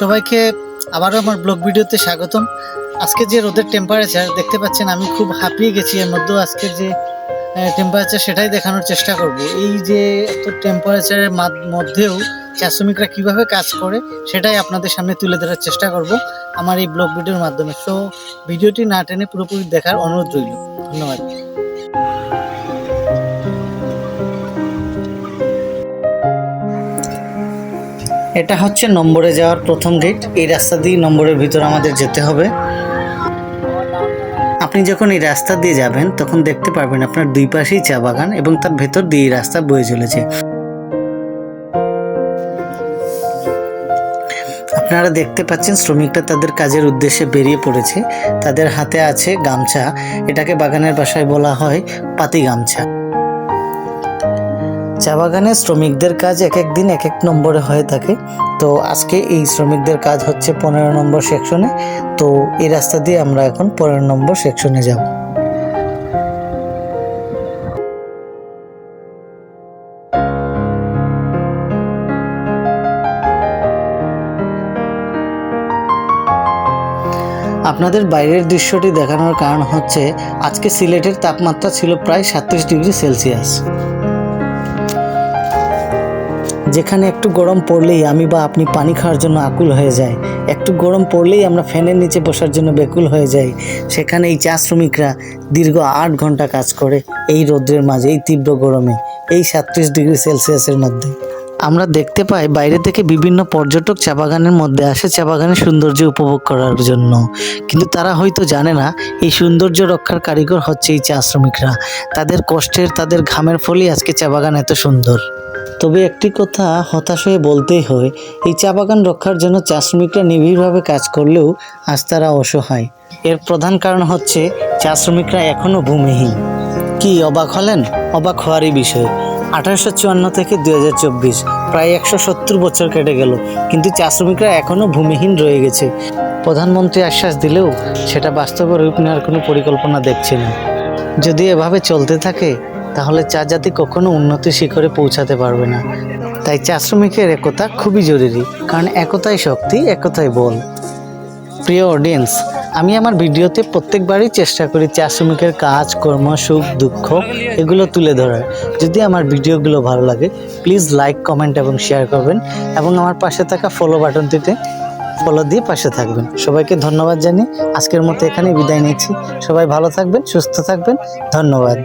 সবাইকে আবারও আমার ব্লগ ভিডিওতে স্বাগতম। আজকে যে রোদের টেম্পারেচার দেখতে পাচ্ছেন আমি খুব হাঁপিয়ে গেছি। এর মধ্যেও আজকে যে টেম্পারেচার সেটাই দেখানোর চেষ্টা করব। এই যে এত টেম্পারেচারের মধ্যেও চা শ্রমিকরা কীভাবে কাজ করে, সেটাই আপনাদের সামনে তুলে ধরার চেষ্টা করব আমার এই ব্লগ ভিডিওর মাধ্যমে। সো ভিডিওটি না টেনে পুরোপুরি দেখার অনুরোধ রইল। ধন্যবাদ। এটা হচ্ছে নম্বরে যাওয়ার প্রথম গেট এই রাস্তা দিয়ে নম্বরের ভিতর আমাদের যেতে হবে। আপনি যখন এই রাস্তা দিয়ে যাবেন, তখন দেখতে পারবেন আপনার দুই পাশেই চা বাগান এবং তার ভেতর দিয়ে রাস্তা বয়ে চলেছে। আপনারা দেখতে পাচ্ছেন শ্রমিকরা তাদের কাজের উদ্দেশ্যে বেরিয়ে পড়েছে। তাদের হাতে আছে গামছা। এটাকে বাগানের বাসায় বলা হয় পাতি গামছা। চা বাগানে শ্রমিকদের কাজ এক এক দিন এক এক নম্বরে হয়ে থাকে। তো আজকে এই শ্রমিকদের কাজ হচ্ছে পনেরো নম্বর সেকশনে তো এই রাস্তা দিয়ে আমরা এখন পনেরো নম্বর সেকশনে যাব। আপনাদের বাইরের দৃশ্যটি দেখানোর কারণ হচ্ছে, আজকে সিলেটের তাপমাত্রা ছিল প্রায় সাতত্রিশ ডিগ্রি সেলসিয়াস। যেখানে একটু গরম পড়লেই আমি বা আপনি পানি খাওয়ার জন্য আকুল হয়ে যায় একটু গরম পড়লেই আমরা ফ্যানের নিচে বসার জন্য বেকুল হয়ে যাই। সেখানে এই চা শ্রমিকরা দীর্ঘ আট ঘণ্টা কাজ করে এই রৌদ্রের মাঝে, এই তীব্র গরমে, এই সাতত্রিশ ডিগ্রি সেলসিয়াসের মধ্যে। আমরা দেখতে পাই বাইরে থেকে বিভিন্ন পর্যটক চা বাগানের মধ্যে আসে চা বাগানের সৌন্দর্য উপভোগ করার জন্য। কিন্তু তারা হয়তো জানে না, এই সৌন্দর্য রক্ষার কারিগর হচ্ছে এই চা শ্রমিকরা তাদের কষ্টের, তাদের ঘামের ফলেই আজকে চা বাগান এত সুন্দর। তবে একটি কথা হতাশ হয়ে বলতেই হয়, এই চা বাগান রক্ষার জন্য চা শ্রমিকরা নিবিড়ভাবে কাজ করলেও আজ তারা অসহায়। এর প্রধান কারণ হচ্ছে চা শ্রমিকরা এখনও ভূমিহীন। কি, অবাক হলেন? অবাক হওয়ারই বিষয়। আঠারোশো চুয়ান্ন থেকে দুই হাজার চব্বিশ, প্রায় একশো সত্তর বছর কেটে গেল, কিন্তু চা শ্রমিকরা এখনও ভূমিহীন রয়ে গেছে। প্রধানমন্ত্রী আশ্বাস দিলেও সেটা বাস্তবে রূপ নেওয়ার কোনো পরিকল্পনা দেখছে না। যদি এভাবে চলতে থাকে, তাহলে চা জাতি কখনো উন্নতির শিখরে পৌঁছাতে পারবে না। তাই চা শ্রমিকের একতা খুবই জরুরি, কারণ একতাই শক্তি, একতাই বল। প্রিয় অডিয়েন্স আমি আমার ভিডিওতে প্রত্যেকবারই চেষ্টা করি চা শ্রমিকের কাজ, কর্ম, সুখ, দুঃখ এগুলো তুলে ধরার। যদি আমার ভিডিওগুলো ভালো লাগে প্লিজ লাইক কমেন্ট এবং শেয়ার করবেন এবং আমার পাশে থাকা ফলো বাটনটিতে ফলো দিয়ে পাশে থাকবেন। সবাইকে ধন্যবাদ জানি আজকের মতো এখানে বিদায় নিচ্ছি। সবাই ভালো থাকবেন, সুস্থ থাকবেন। ধন্যবাদ।